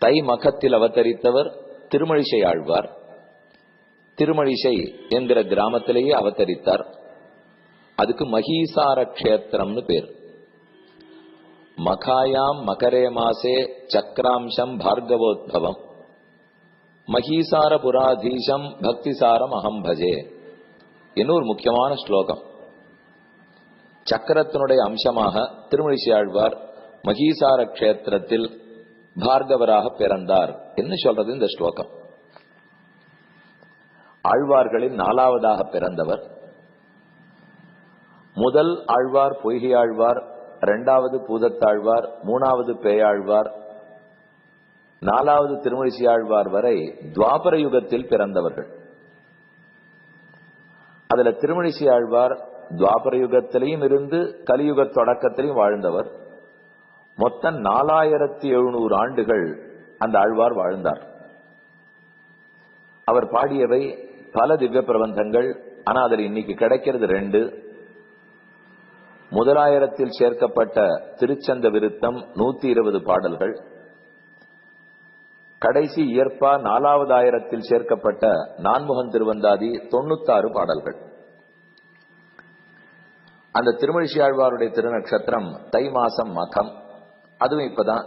தை மகத்தில் அவதரித்தவர் திருமழிசை ஆழ்வார். திருமழிசை என்கிற கிராமத்திலேயே அவதரித்தார். அதுக்கு மகீசார கஷேத்திரம்னு பேர். மகாயாம் மகரே மாசே சக்கராம்சம் பார்கவோத்பவம். மகீசார புராதீசம் பக்திசாரம் அகம் பஜே. இன்னொரு முக்கியமான ஸ்லோகம். சக்கரத்தினுடைய அம்சமாக திருமழிசை ஆழ்வார் மகீசார கஷேத்திரத்தில் பார்கவராக பிறந்தார் என்ன சொல்றது இந்த ஸ்லோகம். ஆழ்வார்களின் நாலாவதாக பிறந்தவர். முதல் ஆழ்வார் பொய்கை ஆழ்வார் இரண்டாவது பூதத்தாழ்வார் மூணாவது பேயாழ்வார் நாலாவது திருமணிசி ஆழ்வார் வரை துவாபர யுகத்தில் பிறந்தவர்கள். அதுல திருமணிசி ஆழ்வார் துவாபர யுகத்திலையும் இருந்து கலியுக தொடக்கத்திலையும் வாழ்ந்தவர். மொத்தம் நாலாயிரத்தி எழுநூறு ஆண்டுகள் அந்த ஆழ்வார் வாழ்ந்தார். அவர் பாடியவை பல திவ்ய பிரபந்தங்கள் ஆனா அதில் இன்னைக்கு கிடைக்கிறது ரெண்டு. முதலாயிரத்தில் சேர்க்கப்பட்ட திருச்சந்த விருத்தம் நூத்தி இருபது பாடல்கள். கடைசி இயற்பா நாலாவது ஆயிரத்தில் சேர்க்கப்பட்ட நான்முகன் திருவந்தாதி தொண்ணூத்தாறு பாடல்கள். அந்த திருமழிசி ஆழ்வாருடைய திருநக்ஷத்திரம் தை மாசம் மகம். அதுவும் இப்பதான்.